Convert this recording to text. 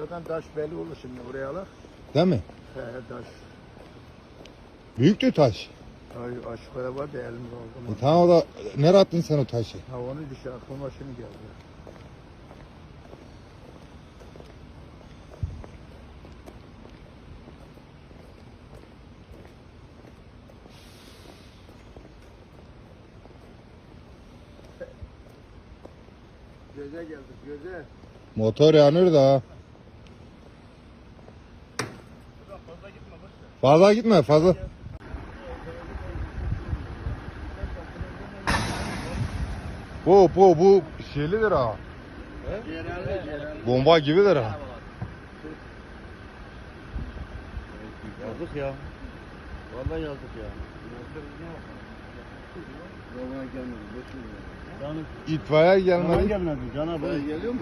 Zaten taş belli olur şimdi buraya alak. Değil mi? He taş. Büyüktü taş. Ay aşık var da elimde oldu. E tamam o da nereye attın sen o taşı? Ha onu düşe aklıma şimdi geldi. Göze geldik göze. Motor yanıyor da. Fazla gitme fazla. Bu bu bu şeylidir ha. Bomba gibidir ha. Yazık ya. Vallahi yazık ya. Babana gelmedi. İtfaiye Cana gelmedi. gelmedi. Cana geliyor mu?